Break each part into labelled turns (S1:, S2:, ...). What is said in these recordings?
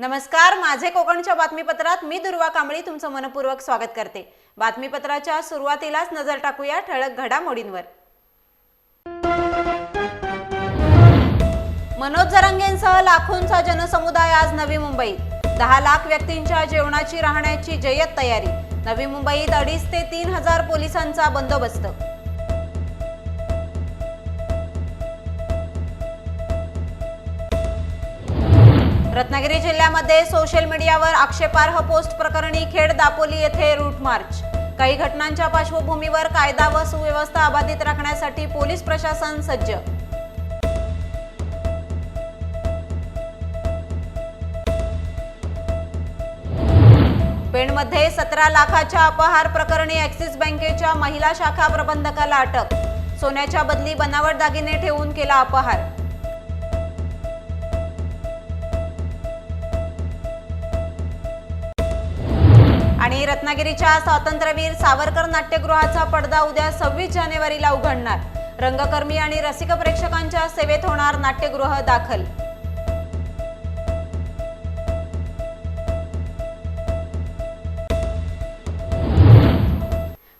S1: नमस्कार माझे कोकणच्या बातमीपत्रात मी दुर्वा कांबळी तुमचं मनपूर्वक स्वागत करते. बातमीपत्राच्या सुरुवातीलाच नजर टाकूया ठळक घडामोडींवर. मनोज जरांगेंसह लाखोंचा जनसमुदाय आज नवी मुंबईत. दहा लाख व्यक्तींच्या जेवणाची राहण्याची जय्यत तयारी. नवी मुंबईत अडीच ते तीन हजार पोलिसांचा बंदोबस्त. रत्नागिरी जिल्ह्यामध्ये सोशल मीडियावर आक्षेपार्ह पोस्ट प्रकरणी खेड दापोली येथे रूट मार्च काही घटनांच्या पार्श्वभूमीवर कायदा व सुव्यवस्था अबाधित राखण्यासाठी पोलीस प्रशासन सज्ज. पेणमध्ये सतरा लाखाच्या अपहार प्रकरणी ॲक्सिस बँकेच्या महिला शाखा प्रबंधकाला अटक. सोन्याच्या बदली बनावट दागिने ठेवून केला अपहार. आणि रत्नागिरीच्या स्वातंत्र्यवीर सावरकर नाट्यगृहाचा पडदा उद्या सव्वीस जानेवारीला उघडणार. रंगकर्मी आणि रसिक प्रेक्षकांच्या सेवेत होणार नाट्यगृह दाखल.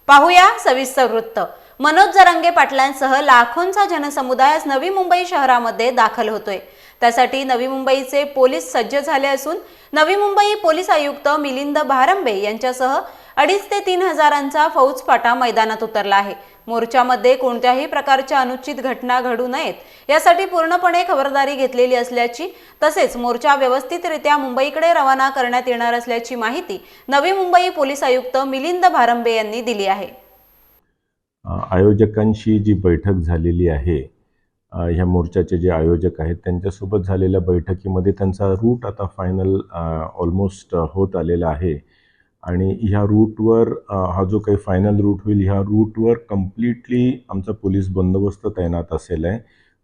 S1: पाहूया सविस्तर वृत्त. मनोज जरांगे पाटलांसह लाखोंचा जनसमुदाय आज नवी मुंबई शहरामध्ये दाखल होतोय. त्यासाठी नवी मुंबईचे पोलीस सज्ज झाले असून नवी मुंबई पोलीस आयुक्त मिलिंद भारंबे यांच्यासह अडीच ते तीन हजारांचा फौजफाटा मैदानात उतरला आहे. मोर्चामध्ये कोणत्याही प्रकारच्या अनुचित घटना घडू नयेत यासाठी पूर्णपणे खबरदारी घेतलेली असल्याची तसेच मोर्चा व्यवस्थितरित्या मुंबईकडे रवाना करण्यात येणार असल्याची माहिती नवी मुंबई पोलीस आयुक्त मिलिंद भारंबे यांनी दिली आहे.
S2: आयोजकांशी जी बैठक झालेली आहे ह्या मोर्चाचे जे आयोजक आहेत त्यांच्यासोबत झालेल्या बैठकीमध्ये त्यांचा रूट आता फायनल ऑलमोस्ट होत आलेला आहे. आणि ह्या रूटवर हा जो काही फायनल रूट होईल ह्या रूटवर कम्प्लिटली आमचा पोलीस बंदोबस्त तैनात असेल आहे.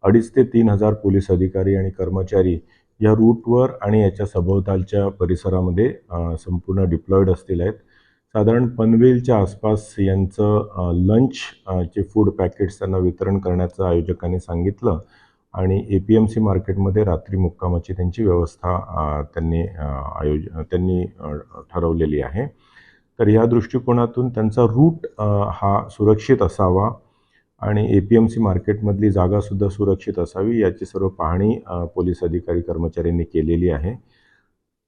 S2: अडीच ते तीन हजार पोलीस अधिकारी आणि कर्मचारी या रूटवर आणि याच्या सभोवतालच्या परिसरामध्ये संपूर्ण डिप्लॉईड असतील आहेत. साधारण पनवेलच्या आसपास यांचं लंच चे फूड पॅकेट्स त्यांना वितरण करण्याचं आयोजकांनी सांगितलं आणि ए पी एम सी मार्केटमध्ये रात्री मुक्कामाची त्यांची व्यवस्था त्यांनी आयोज त्यांनी ठरवलेली आहे. तर या दृष्टिकोनातून त्यांचा रूट हा सुरक्षित असावा आणि ए पी एम सी मार्केटमधली जागासुद्धा सुरक्षित असावी याची सर्व पाहणी पोलीस अधिकारी कर्मचाऱ्यांनी केलेली आहे.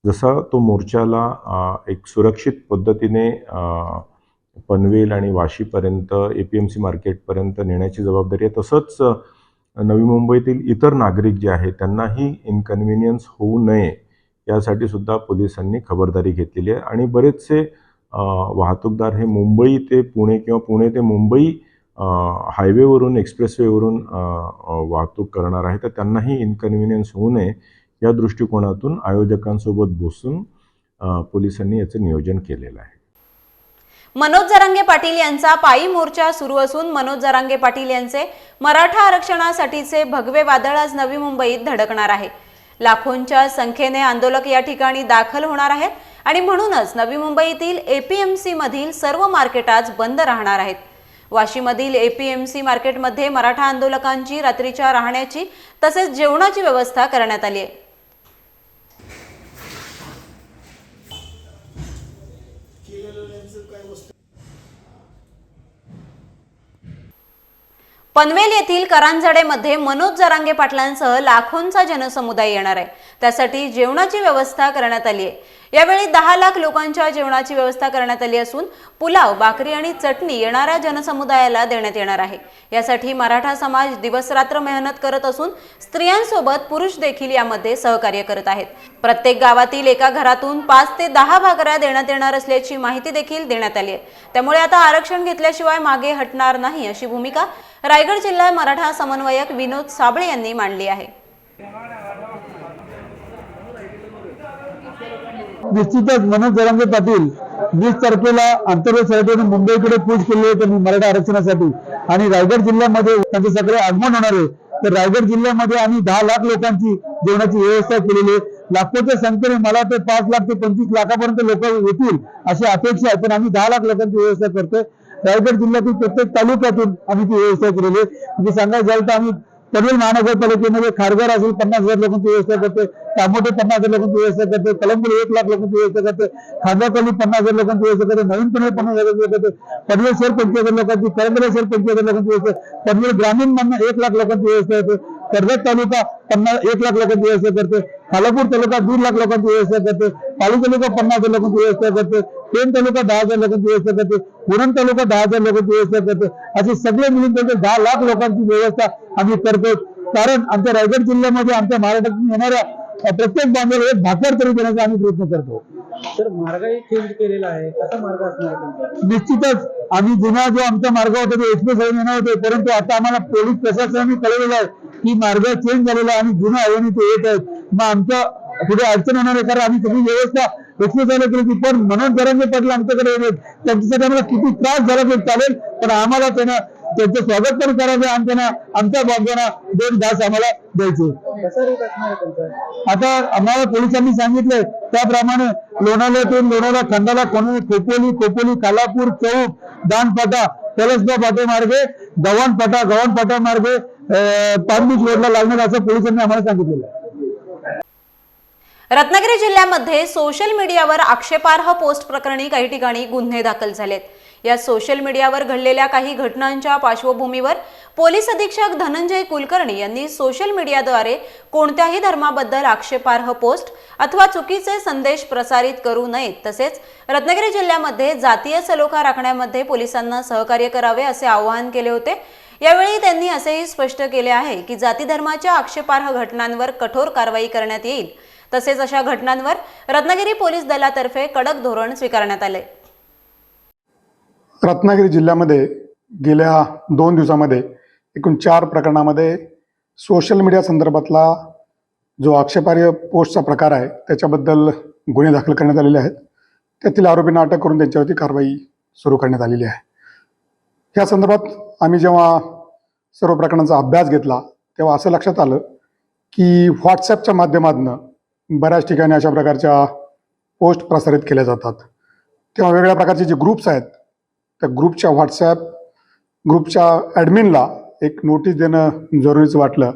S2: जसा तो मोर्चाला एक सुरक्षित पद्धतीने पनवेल आणि वाशीपर्यंत ए पी एम सी मार्केटपर्यंत नेण्याची जबाबदारी आहे तसंच नवी मुंबईतील इतर नागरिक जे आहेत त्यांनाही इनकन्व्हिनियन्स होऊ नये यासाठी सुद्धा पोलिसांनी खबरदारी घेतलेली आहे. आणि बरेचसे वाहतूकदार हे मुंबई ते पुणे किंवा पुणे ते मुंबई हायवेवरून एक्सप्रेसवेवरून वाहतूक करणार आहे तर त्यांनाही इनकन्व्हिनियन्स होऊ नये. या दृष्टिकोनातून आयोजकांसोबत बसून पोलिसांनी याचं नियोजन केलेलं आहे.
S1: मनोज जरांगे पाटील यांचा पायी मोर्चा सुरू असून मनोज जरांगे पाटील यांचे मराठा आरक्षणासाठीचे भगवे वादळ आज नवी मुंबईत धडकणार आहे. लाखोंच्या संख्येने आंदोलक या ठिकाणी दाखल होणार आहेत आणि म्हणूनच नवी मुंबईतील एपीएमसी मधील सर्व मार्केट आज बंद राहणार आहेत. वाशीमधील एपीएमसी मार्केटमध्ये मराठा आंदोलकांची रात्रीच्या राहण्याची तसेच जेवणाची व्यवस्था करण्यात आली आहे. पनवेल येथील करांजडेमध्ये मनोज जरांगे पाटलांसह लाखोंचा जनसमुदाय येणार आहे. त्यासाठी जेवणाची व्यवस्था करण्यात आली आहे. यावेळी दहा लाख लोकांच्या जेवणाची व्यवस्था करण्यात आली असून पुलाव भाकरी आणि चटणी येणाऱ्या जनसमुदायाला देण्यात येणार आहे. यासाठी मराठा समाज दिवसरात्र मेहनत करत असून स्त्रियांसोबत पुरुष देखील यामध्ये सहकार्य करत आहेत. प्रत्येक गावातील एका घरातून पाच ते दहा भाकऱ्या देण्यात येणार असल्याची माहिती देखील देण्यात आली आहे. त्यामुळे आता आरक्षण घेतल्याशिवाय मागे हटणार नाही अशी भूमिका रायगड जिल्हा मराठा समन्वयक विनोद साबळे यांनी मांडली आहे.
S3: निश्चितच मनोज जरांगे पाटील वीस तारखेला आंतरराष्ट्रीय मुंबईकडे पूज केली आहे त्यांनी मराठा आरक्षणासाठी. आणि रायगड जिल्ह्यामध्ये त्यांचे सगळे आगमन होणार आहे. तर रायगड जिल्ह्यामध्ये आम्ही दहा लाख लोकांची जेवणाची व्यवस्था केलेली आहे. लाखोच्या संख्येने मला ते पाच लाख ते पंचवीस लाखापर्यंत लोक येतील अशी अपेक्षा आहे. पण आम्ही दहा लाख लोकांची व्यवस्था करतोय. रायगड जिल्ह्यातील प्रत्येक तालुक्यातून आम्ही ती व्यवस्था केलेली आहे. म्हणजे सांगायचं जाईल तर आम्ही पनवेल महानगरपालिकेमध्ये खारघर असेल पन्नास हजार लोकांची व्यवस्था करते तामोटे पन्नास हजार लोकांची व्यवस्था करते कलंबुडी एक लाख लोकांची व्यवस्था करते खांदापल्ली पन्नास हजार लोकांची व्यवस्था करते नवीन पनवेल पन्नास हजार व्यवस्था करते पनवेल शहर पंचवीस हजार लोकांची करंबरे शहर पंचवीस हजार लोकांची व्यवस्था पनवेल ग्रामीण मधनं एक लाख लोकांची व्यवस्था करते कर्जत तालुका पन्नास एक लाख लोकांची व्यवस्था करते. खालापूर तालुका दीड लाख लोकांची व्यवस्था करते. पाली तालुका पन्नास हजार लोकांची व्यवस्था करते. पेन तालुका दहा हजार लोकांची व्यवस्था करते. पुरण तालुका दहा हजार लोकांची व्यवस्था करते. असे सगळे मिळून त्यांचे दहा लाख लोकांची व्यवस्था आम्ही करतो. कारण आमच्या रायगड जिल्ह्यामध्ये आमच्या महाराष्ट्रातून येणाऱ्या प्रत्येक बांधवाला एक भाकर तरी देण्याचा आम्ही प्रयत्न करतो.
S4: तर मार्गही चेंज केलेला आहे. कसा मार्ग असणार
S3: निश्चितच आम्ही जुना जो आमचा मार्ग होता तो एक्सप्रेस हायवे येणार होते परंतु आता आम्हाला पोलीस प्रशासनाने कळवलेलं आहे. की मार्ग चेंज झालेला आणि जुना हायवेने ते येत आहेत मग आमचं पुढे अडचण होणार आहे कारण आम्ही सगळी व्यवस्था एक्सप्रेस हायवे केली होती. पण मनोज जरांगे पाटील आमच्याकडे येत त्यांच्यासाठी आम्हाला किती त्रास झाला तरी चालेल पण आम्हाला त्यांना त्यांचं स्वागत पण करायचं आणि त्यांना आमच्या बाजूना दोन घास आम्हाला द्यायचे. आता आम्हाला पोलिसांनी सांगितलंय त्याप्रमाणे लोणावळ्यातून लोणावळा खंडाला कोणी खोपोली खोपोली कालापूर चौक दानपाटा कलसबा पाटे मार्गे गव्हाण पाटा गव्हाण पाटा मार्गे पाणबीच रोडला लागणार असं पोलिसांनी आम्हाला सांगितलेलं आहे.
S1: रत्नागिरी जिल्ह्यामध्ये सोशल मीडियावर आक्षेपार्ह पोस्ट प्रकरणी काही ठिकाणी गुन्हे दाखल झालेत. या सोशल मीडियावर घडलेल्या काही घटनांच्या पार्श्वभूमीवर पोलीस अधीक्षक धनंजय कुलकर्णी यांनी सोशल मीडियाद्वारे कोणत्याही धर्माबद्दल आक्षेपार्ह पोस्ट अथवा चुकीचे संदेश प्रसारित करू नयेत. तसेच रत्नागिरी जिल्ह्यामध्ये जातीय सलोखा राखण्यामध्ये पोलिसांना सहकार्य करावे असे आवाहन केले होते. यावेळी त्यांनी असेही स्पष्ट केले आहे की जाती धर्माच्या आक्षेपार्ह घटनांवर कठोर कारवाई करण्यात येईल. तसेच अशा घटनांवर रत्नागिरी पोलीस दलातर्फे कडक धोरण स्वीकारण्यात आले.
S5: रत्नागिरी जिल्ह्यामध्ये गेल्या दोन दिवसामध्ये एकूण चार प्रकरणामध्ये सोशल मीडिया संदर्भातला जो आक्षेपार्ह पोस्टचा प्रकार आहे त्याच्याबद्दल गुन्हे दाखल करण्यात आलेले आहेत. त्यातील आरोपींना अटक करून त्यांच्यावरती कारवाई सुरू करण्यात आलेली आहे. या संदर्भात आम्ही जेव्हा सर्व प्रकरणांचा अभ्यास घेतला तेव्हा असं लक्षात आलं की व्हॉट्सॲपच्या माध्यमातून बऱ्याच ठिकाणी अशा प्रकारच्या पोस्ट प्रसारित केल्या जातात. तेव्हा वेगवेगळ्या प्रकारचे जे ग्रुप्स आहेत त्या ग्रुपच्या व्हॉट्सॲप ग्रुपच्या ॲडमिनला एक नोटीस देणं जरुरीचं वाटलं.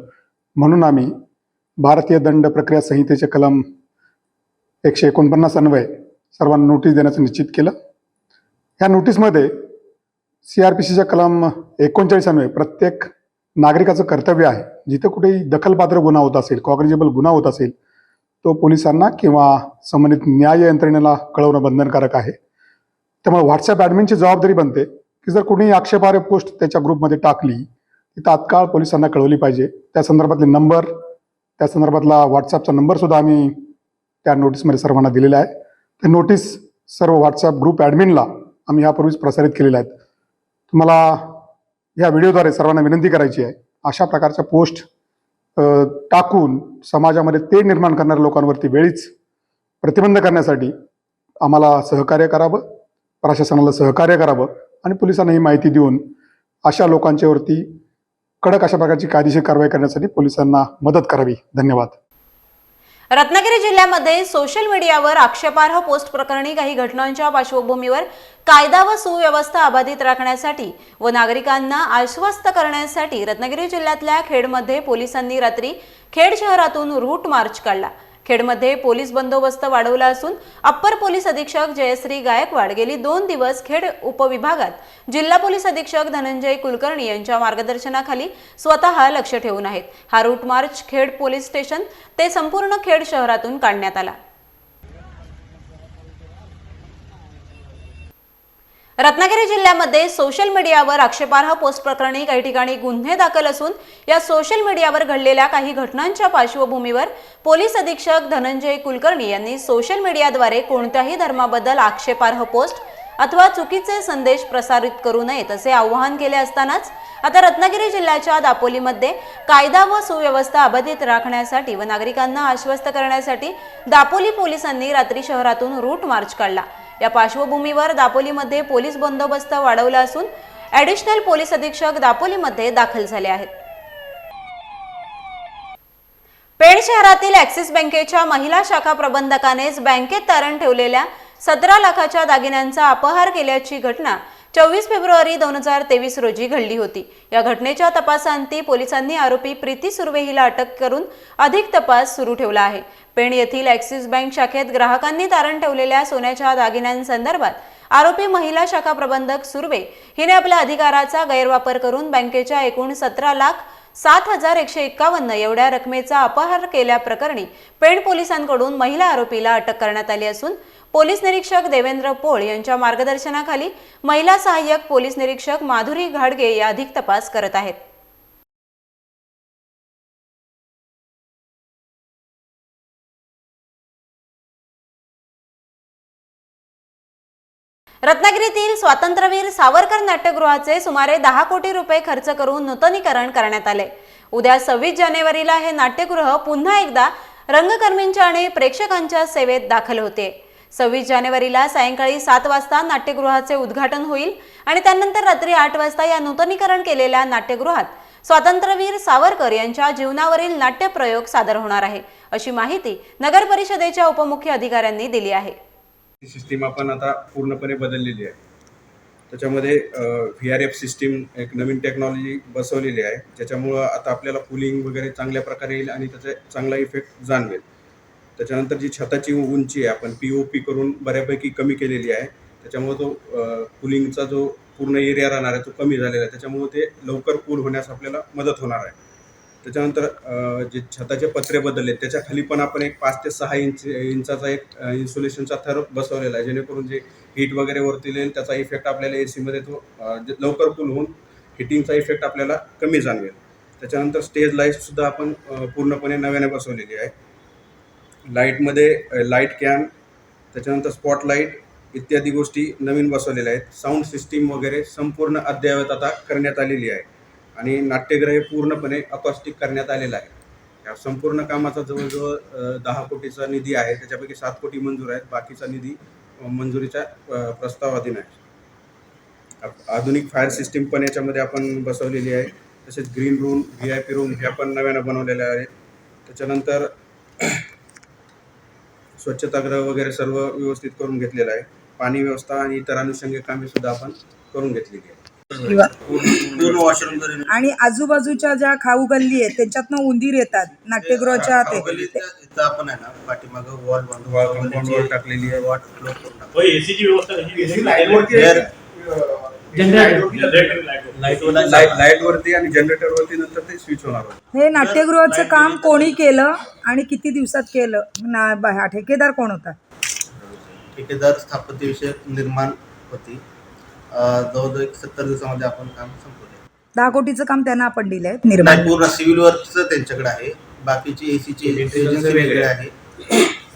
S5: म्हणून आम्ही भारतीय दंड प्रक्रिया संहितेचे कलम एकशे एकोणपन्नास अन्वय सर्वांना नोटीस देण्याचं निश्चित केलं. ह्या नोटीसमध्ये सी आर पी सीच्या कलम एकोणचाळीस प्रत्येक नागरिकाचं कर्तव्य आहे. जिथं कुठेही दखलपात्र गुन्हा होत असेल कॉग्रेजेबल गुन्हा होत असेल तो पोलिसांना किंवा संबंधित न्याय यंत्रणेला कळवणं बंधनकारक आहे. त्यामुळे व्हॉट्सअप ॲडमिनची जबाबदारी बनते की जर कोणी आक्षेपार्ह पोस्ट त्याच्या ग्रुपमध्ये टाकली ती तात्काळ पोलिसांना कळवली पाहिजे. त्या संदर्भातले नंबर त्या संदर्भातला व्हॉट्सअपचा नंबरसुद्धा आम्ही त्या नोटीसमध्ये सर्वांना दिलेला आहे. ते नोटीस सर्व व्हॉट्सअप ग्रुप ॲडमिनला आम्ही यापूर्वीच प्रसारित केलेल्या आहेत तुम्हाला या व्हिडिओद्वारे सर्वांना विनंती करायची आहे अशा प्रकारच्या पोस्ट टाकून समाजामध्ये ते निर्माण करणाऱ्या लोकांवरती वेळीच प्रतिबंध करण्यासाठी आम्हाला सहकार्य करावं प्रशासनाला सहकार्य करावं आणि पोलिसांना ही माहिती देऊन अशा लोकांच्यावरती कडक अशा प्रकारची कायदेशीर कारवाई करण्यासाठी पोलिसांना मदत करावी. धन्यवाद.
S1: रत्नागिरी जिल्ह्यामध्ये सोशल मीडियावर आक्षेपार्ह पोस्ट प्रकरणी काही घटनांच्या पार्श्वभूमीवर कायदा व सुव्यवस्था अबाधित राखण्यासाठी व नागरिकांना आश्वस्त करण्यासाठी रत्नागिरी जिल्ह्यातल्या खेडमध्ये पोलिसांनी रात्री खेड शहरातून रूट मार्च काढला. खेडमध्ये पोलीस बंदोबस्त वाढवला असून अप्पर पोलीस अधीक्षक जयश्री गायकवाड गेली दोन दिवस खेड उपविभागात. जिल्हा पोलीस अधीक्षक धनंजय कुलकर्णी यांच्या मार्गदर्शनाखाली स्वतः लक्ष ठेवून आहेत. हा route march Khed police station ते संपूर्ण खेड शहरातून काढण्यात आला. रत्नागिरी जिल्ह्यामध्ये सोशल मीडियावर आक्षेपार्ह पोस्ट प्रकरणी काही ठिकाणी गुन्हे दाखल असून या सोशल मीडियावर घडलेल्या काही घटनांच्या पार्श्वभूमीवर पोलीस अधीक्षक धनंजय कुलकर्णी यांनी सोशल मीडियाद्वारे कोणत्याही धर्माबद्दल आक्षेपार्ह पोस्ट अथवा चुकीचे संदेश प्रसारित करू नयेत असे आवाहन केले असतानाच आता रत्नागिरी जिल्ह्याच्या दापोलीमध्ये कायदा व सुव्यवस्था अबाधित राखण्यासाठी व नागरिकांना आश्वस्त करण्यासाठी दापोली पोलिसांनी रात्री शहरातून रूट मार्च काढला. या पार्श्वभूमीवर दापोलीमध्ये पोलीस बंदोबस्त वाढवला असून ॲडिशनल पोलीस अधीक्षक दापोलीमध्ये दाखल झाले आहेत. पेण शहरातील ॲक्सिस बँकेच्या महिला शाखा प्रबंधकानेच बँकेत तारण ठेवलेल्या सतरा लाखाच्या दागिन्यांचा अपहार केल्याची घटना चोवीस फेब्रुवारी दोन हजार तेवीस रोजी घडली होती. या घटनेच्या तपासांती पोलिसांनी आरोपी प्रीती सुर्वे हिला अटक करून अधिक तपास सुरू ठेवला आहे. पेण येथील ॲक्सिस बँक शाखेत ग्राहकांनी तारण ठेवलेल्या सोन्याच्या दागिन्यांसंदर्भात आरोपी महिला शाखा प्रबंधक सुर्वे हिने आपल्या अधिकाराचा गैरवापर करून बँकेच्या एकूण सतरा लाख सात हजार एकशे एक्कावन्न एवढ्या रकमेचा अपहार केल्याप्रकरणी पेण पोलिसांकडून महिला आरोपीला अटक करण्यात आली असून पोलीस निरीक्षक देवेंद्र पोळ यांच्या मार्गदर्शनाखाली महिला सहाय्यक पोलीस निरीक्षक माधुरी घाडगे या अधिक तपास करत आहेत. रत्नागिरीतील स्वातंत्र्यवीर सावरकर नाट्यगृहाचे सुमारे दहा कोटी रुपये खर्च करून नूतनीकरण करण्यात आले. उद्या सव्वीस जानेवारीला हे नाट्यगृह पुन्हा एकदा रंगकर्मींच्या आणि प्रेक्षकांच्या सेवेत दाखल होते. सव्वीस जानेवारीला सायंकाळी सात वाजता नाट्यगृहाचे उद्घाटन होईल आणि त्यानंतर रात्री आठ वाजता या नूतनीकरण केलेल्या नाट्यगृहात स्वातंत्र्यवीर सावरकर यांच्या जीवनावरील नाट्यप्रयोग सादर होणार आहे अशी माहिती नगर परिषदेच्या उपमुख्य अधिकाऱ्यांनी दिली आहे.
S6: सिस्टीम आपण आता पूर्णपणे बदललेली आहे. त्याच्यामध्ये व्ही आर एफ सिस्टीम एक नवीन टेक्नॉलॉजी बसवलेली आहे. ज्याच्यामुळं आता आपल्याला कूलिंग वगैरे चांगल्या प्रकारे येईल आणि त्याचा चांगला इफेक्ट जाणवेल. त्याच्यानंतर जी छताची उंची आहे आपण पी ओ पी करून बऱ्यापैकी कमी केलेली आहे. त्याच्यामुळे तो कूलिंगचा जो पूर्ण एरिया राहणार आहे तो कमी झालेला आहे. त्याच्यामुळे ते लवकर कूल होण्यास आपल्याला मदत होणार आहे. त्याच्यानंतर जे छताचे पत्रे बदलले त्याच्याखाली पण आपण एक पाच ते सहा इंच इंचाचा एक इन्सुलेशनचा थर बसवलेला आहे. जेणेकरून जे हीट वगैरे वरती येईल त्याचा इफेक्ट आपल्याला ए सीमध्ये तो जे लवकर कूल होऊन हिटिंगचा इफेक्ट आपल्याला कमी जाणवेल. त्याच्यानंतर स्टेज लाईटसुद्धा आपण पूर्णपणे नव्याने बसवलेली आहे. लाईटमध्ये लाइट कॅम त्याच्यानंतर स्पॉटलाईट इत्यादी गोष्टी नवीन बसवलेल्या आहेत. साऊंड सिस्टीम वगैरे संपूर्ण अद्ययावत आता करण्यात आलेली आहे आणि नाट्यगृह हे पूर्णपणे अकॉस्टिक करण्यात आलेलं आहे. या संपूर्ण कामाचा जवळजवळ दहा कोटीचा निधी आहे. त्याच्यापैकी सात कोटी मंजूर आहेत. बाकीचा निधी मंजुरीच्या प्रस्तावाधीन आहे. आधुनिक फायर सिस्टीम पण याच्यामध्ये आपण बसवलेली आहे. तसेच green room V I P room ह्या पण नव्यानं बनवलेल्या आहेत. त्याच्यानंतर स्वच्छतागृह वगैरे सर्व व्यवस्थित करून घेतलेलं आहे. पाणी व्यवस्था आणि इतर अनुषंगिक कामे सुद्धा आपण करून घेतलेली आहे पूर्ण वॉशरूम जरी
S7: आणि आजूबाजूच्या ज्या खाऊ गल्ली आहेत त्याच्यातनं उंदीर येतात नाट्यगृहाच्या
S8: आपण आहे ना पाठीमागं वॉल
S6: टाकलेली आहे.
S9: लाइट
S6: लाइट लाइट वरती. आणि जनरेटर वरती नंतर ते स्विच होणार होतं.
S7: हे नाट्यगृहाचं काम कोणी केलं आणि किती दिवसात केलं? ना ब- हा ठेकेदार कोण होता?
S8: ठेकेदार स्थापत्य विषयक निर्माण होती. अं, जवळजवळ एक सत्तर दिवसामध्ये आपण काम संपवले.
S7: दहा कोटीचं काम त्यांना आपण दिलंय निर्माण.
S8: नाही पूर्ण सिव्हिल वर्कचं त्यांच्याकडे आहे. बाकीची एसीची
S9: Electricalचं वेगळं.
S8: आहे.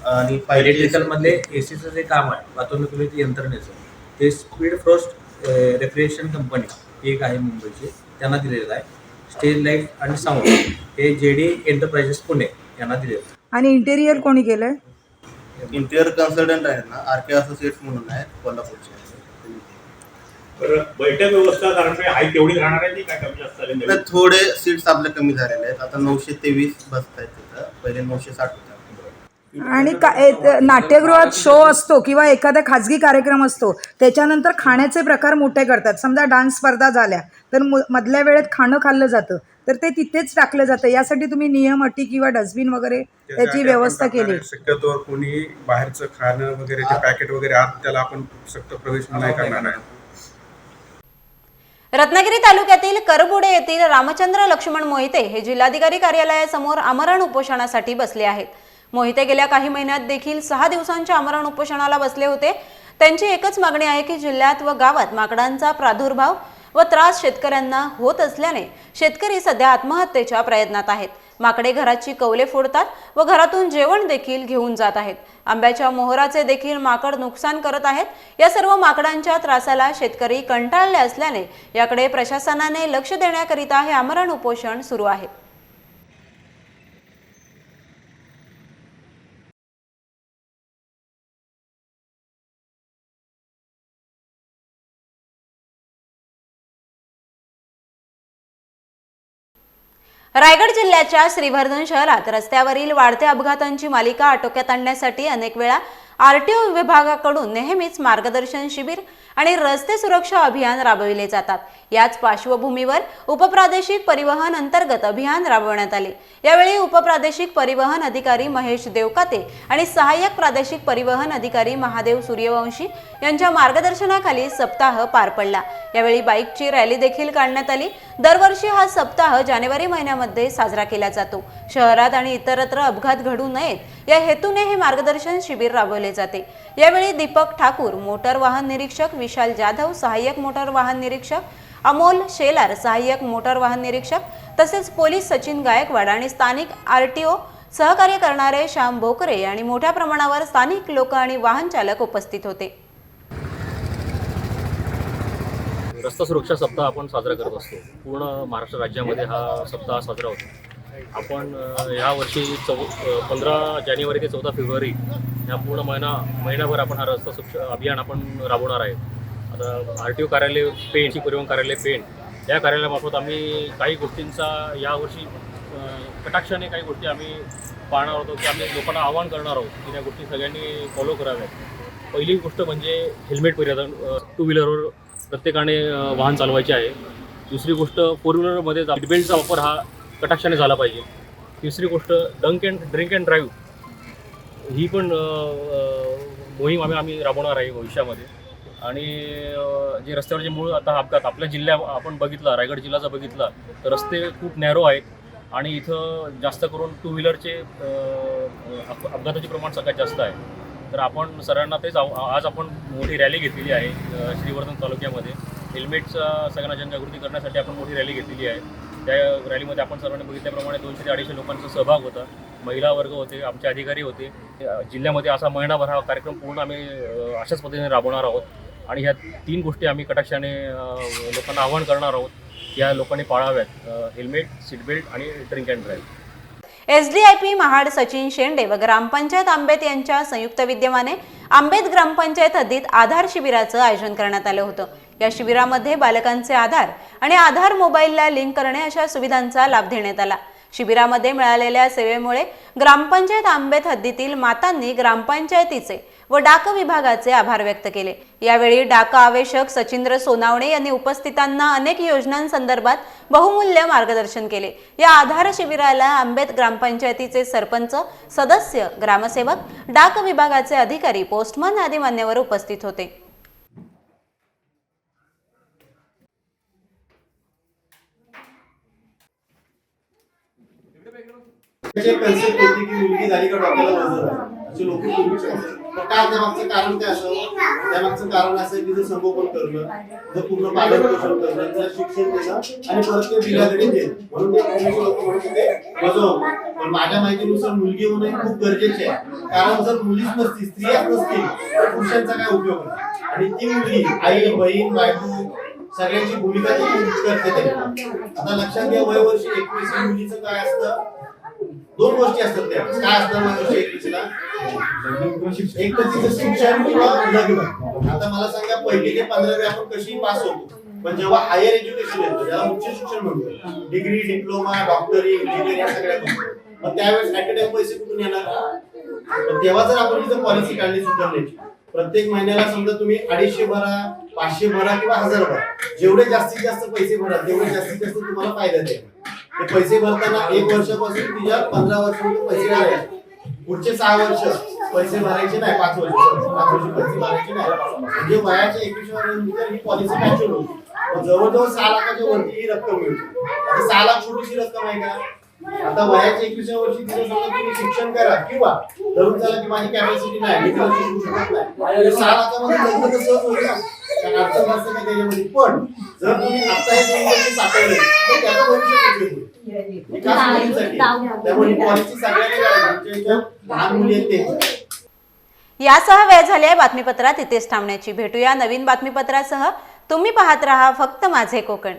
S8: आणि फायर
S9: इलेक्ट्रिकल मधले एसीचं जे काम आहे वातानुकूलित यंत्रणेचं ते स्पीड फ्रोस्ट रेफ्रिजरेशन कंपनी एक आहे मुंबईची. त्यांना दिलेलं आहे. स्टेज लाइट आणि साऊंड हे जे डी एंटरप्राइजेस पुणे यांना दिलेलं आहे.
S7: आणि इंटेरियर कोणी केलंय?
S8: इंटिरियर कन्सल्टंट आहेत ना आर के असोसिएट्स म्हणून आहेत कोल्हापूरचे.
S9: बैठक व्यवस्था कारण हाय तेवढी राहणार आहे ती काय कमी जास्त झाली?
S8: तर थोडे सीट्स आपले कमी झालेले आहेत. आता नऊशे तेवीस बसत आहेत तिथं. पहिले नऊशे साठ होत्या
S7: आणि का ए- त- नाट्यगृहात शो असतो किंवा एखादा खाजगी कार्यक्रम असतो त्याच्यानंतर खाण्याचे प्रकार मोठे करतात. समजा डान्स स्पर्धा झाल्या तर मु- मधल्या वेळेत खाणं खाल्लं जातं तर ते तिथेच टाकलं जातं. यासाठी तुम्ही नियम अटी किंवा डस्टबिन वगैरे त्याची व्यवस्था केली.
S6: शक्यतोवर कोणी बाहेरचं खाणं वगैरे जे पॅकेट वगैरे आत त्याला आपण सक्त प्रवेश नाही करणार आहे.
S1: रत्नागिरी तालुक्यातील करबुडे येथील रामचंद्र लक्ष्मण मोहिते हे जिल्हाधिकारी कार्यालयासमोर आमरण उपोषणासाठी बसले आहेत. मोहिते गेल्या काही महिन्यात देखील सहा दिवसांच्या आमरण उपोषणाला बसले होते. त्यांची एकच मागणी आहे की जिल्ह्यात व गावात माकडांचा प्रादुर्भाव व त्रास शेतकऱ्यांना होत असल्याने शेतकरी सध्या आत्महत्येच्या प्रयत्नात आहेत. माकडे घराची कौले फोडतात व घरातून जेवण देखील घेऊन जात आहेत. आंब्याच्या मोहराचे देखील माकड नुकसान करत आहेत. या सर्व माकडांच्या त्रासाला शेतकरी कंटाळले असल्याने याकडे प्रशासनाने लक्ष देण्याकरिता हे आमरण उपोषण सुरू आहे. रायगड जिल्ह्याच्या श्रीवर्धन शहरात रस्त्यावरील वाढत्या अपघातांची मालिका आटोक्यात आणण्यासाठी अनेक वेळा आरटीओ विभागाकडून नेहमीच मार्गदर्शन शिबिर आणि रस्ते सुरक्षा अभियान राबविले जातात. याच पार्श्वभूमीवर उपप्रादेशिक परिवहन अंतर्गत अभियान राबवण्यात आले. यावेळी उपप्रादेशिक परिवहन अधिकारी महेश देवकाते आणि सहाय्यक प्रादेशिक परिवहन अधिकारी महादेव सूर्यवंशी यांच्या मार्गदर्शनाखाली सप्ताह पार पडला. यावेळी बाईकची रॅली देखील काढण्यात आली. दरवर्षी हा सप्ताह जानेवारी महिन्यामध्ये साजरा केला जातो. शहरात आणि इतरत्र अपघात घडू नयेत या हेतूने हे मार्गदर्शन शिबिर राबवले जाते. यावेळी दीपक ठाकूर मोटर वाहन निरीक्षक विशाल जाधव सहाय्यक मोटर वाहन निरीक्षक अमोल शेलार सहाय्यक मोटर वाहन निरीक्षक तसेच पोलीस सचिन गायकवाड आणि स्थानिक आर टी ओ सहकार्य करणारे श्याम भोकरे आणि मोठ्या प्रमाणावर स्थानिक लोक आणि वाहन चालक उपस्थित होते.
S10: रस्ता सुरक्षा सप्ताह आपण साजरा करत असतो. पूर्ण महाराष्ट्र राज्यामध्ये हा सप्ताह साजरा होतो. आपण ह्या वर्षी चौ पंधरा जानेवारी ते चौदा फेब्रुवारी ह्या पूर्ण महिना महिनाभर आपण हा रस्ता स्वच्छ अभियान आपण राबवणार आहे. आता आर टी ओ कार्यालय पेंट परिवहन कार्यालय पेंट या कार्यालयामार्फत आम्ही काही गोष्टींचा यावर्षी कटाक्षाने काही गोष्टी आम्ही पाहणार होतो की आम्ही लोकांना आवाहन करणार आहोत की त्या गोष्टी सगळ्यांनी फॉलो कराव्यात. पहिली गोष्ट म्हणजे हेल्मेट परिधान टू व्हीलरवर प्रत्येकाने वाहन चालवायचे आहे. दुसरी गोष्ट फोर व्हीलरमध्ये सीटबेल्टचा वापर हा कटाक्षाने झाला पाहिजे. तिसरी गोष्ट drunk and drink and drive ही पण मोहीम आम्ही आम्ही राबवणार आहे भविष्यामध्ये. आणि जे रस्त्यावर जे मूळ आता अपघात आपल्या जिल्ह्या आपण बघितला रायगड जिल्ह्याचा बघितला तर रस्ते खूप नॅरो आहेत. आणि इथं जास्त करून टू व्हीलरचे अपघाताचे प्रमाण सगळ्यात जास्त आहे. तर आपण सगळ्यांना तेच आज आपण मोठी रॅली घेतलेली आहे श्रीवर्धन तालुक्यामध्ये. हेल्मेटचा सगळ्यांना जनजागृती करण्यासाठी आपण मोठी रॅली घेतलेली आहे. त्या रॅलीमध्ये आपण सर्वांनी बघितल्याप्रमाणे दोनशे ते अडीचशे लोकांचा सहभाग होता. महिला वर्ग होते आमचे अधिकारी होते. जिल्ह्यामध्ये असा महिनाभर हा कार्यक्रम पूर्ण आम्ही अशाच पद्धतीने राबवणार आहोत. आणि ह्या तीन गोष्टी आम्ही कटाक्षाने लोकांना आवाहन करणार आहोत या लोकांनी पाळाव्यात. हेल्मेट सीटबेल्ट आणि ड्रिंक अँड ड्राईव्ह.
S1: पी महाड सचिन शेंडे व ग्रामपंचायत आंबेत यांच्या संयुक्त विद्यमाने आंबेत ग्रामपंचायत हद्दीत आधार शिबिराचं आयोजन करण्यात आलं होतं. या शिबिरामध्ये बालकांचे आधार आणि आधार मोबाईलला लिंक करणे अशा सुविधांचा लाभ देण्यात आला. शिबिरामध्ये मिळालेल्या सेवेमुळे ग्रामपंचायत आंबेत हद्दीतील मातांनी ग्रामपंचायतीचे व डाक विभागाचे आभार व्यक्त केले. यावेळी डाक आवेशक सचिंद्र सोनावणे यांनी उपस्थितांना अनेक योजनांसंदर्भात बहुमूल्य मार्गदर्शन केले. या आधार शिबिराला आंबेत ग्रामपंचायतीचे सरपंच सदस्य ग्रामसेवक डाक विभागाचे अधिकारी पोस्टमन आदी मान्यवर उपस्थित होते
S8: त्याची कन्सेप्ट होती की मुलगी झाली का डॉक्टरला नजर आहे. असे लोक पूर्वीचे होते. पण काय त्यामागचं कारण काय असावं त्यामागचं कारण असं आहे की जर संगोपन करणं जर पूर्ण पालन पोषण करणं जर शिक्षण देणं आणि परत ते बिलाकडे देणं. म्हणून ते पूर्वीचे पण माझ्या माहितीनुसार मुलगी होणं हे खूप गरजेचे आहे. कारण जर मुलीच नसती स्त्रियाच नसतील तर पुरुषांचा काय उपयोग नाही आणि ती मुलगी आई बहीण बायको सगळ्यांची भूमिका ती करते आता लक्षात घ्या वयवर्षी एकवीस मुलीचं काय असतं? दोन गोष्टी असतात त्या. काय असतात एक तर तिचं शिक्षण किंवा लग्न. आता मला सांगा पहिली ते पंधरावी आपण कशी पास होतो पण जेव्हा हायर एज्युकेशन येतो ज्याला उच्च शिक्षण म्हणतो डिग्री डिप्लोमा डॉक्टरी इंजिनिअरिंग सगळ्या गोष्टी मग त्यावेळेस अकॅडमिक पैसे कुठून येणार? पण तेव्हा जर आपण तिथं पॉलिसी काढली सुधारण्याची. प्रत्येक महिन्याला समजा तुम्ही अडीचशे भरा पाचशे भरा किंवा हजार भरा. जेवढे जास्तीत जास्त पैसे भरा तेवढे जास्तीत जास्त तुम्हाला फायदा द्या ते पैसे भरताना एक वर्षापासून तुझ्या पंधरा वर्षापासून पैसे भरायचे. पुढचे सहा वर्ष पैसे भरायचे नाही पाच वर्ष पाच वर्ष पैसे भरायचे नाही. म्हणजे वयाच्या एकवीस वर्षानंतर ही पॉलिसी मॅच्युअर होती जवळजवळ सहा लाखाच्या वरती ही रक्कम मिळते आता सहा लाख छोटीशी रक्कम आहे का? आता वयाच्या एकविसाव्या वर्षी तिथे समजा तुम्ही शिक्षण करा किंवा धरून चला की माझी कॅपॅसिटी नाही मी शकत नाही. म्हणजे सहा लाखामध्ये लग्न तर सहज होईल अडचण त्याच्यामध्ये पण जर तुम्ही आता हे दोन वर्ष साठवले तर त्याचं भविष्य म्हणजे
S1: यासह वेळ झाली आहे बातमीपत्रात इथेच थांबण्याची भेटूया नवीन बातमीपत्रासह. तुम्ही पाहत रहा फक्त माझे कोकण.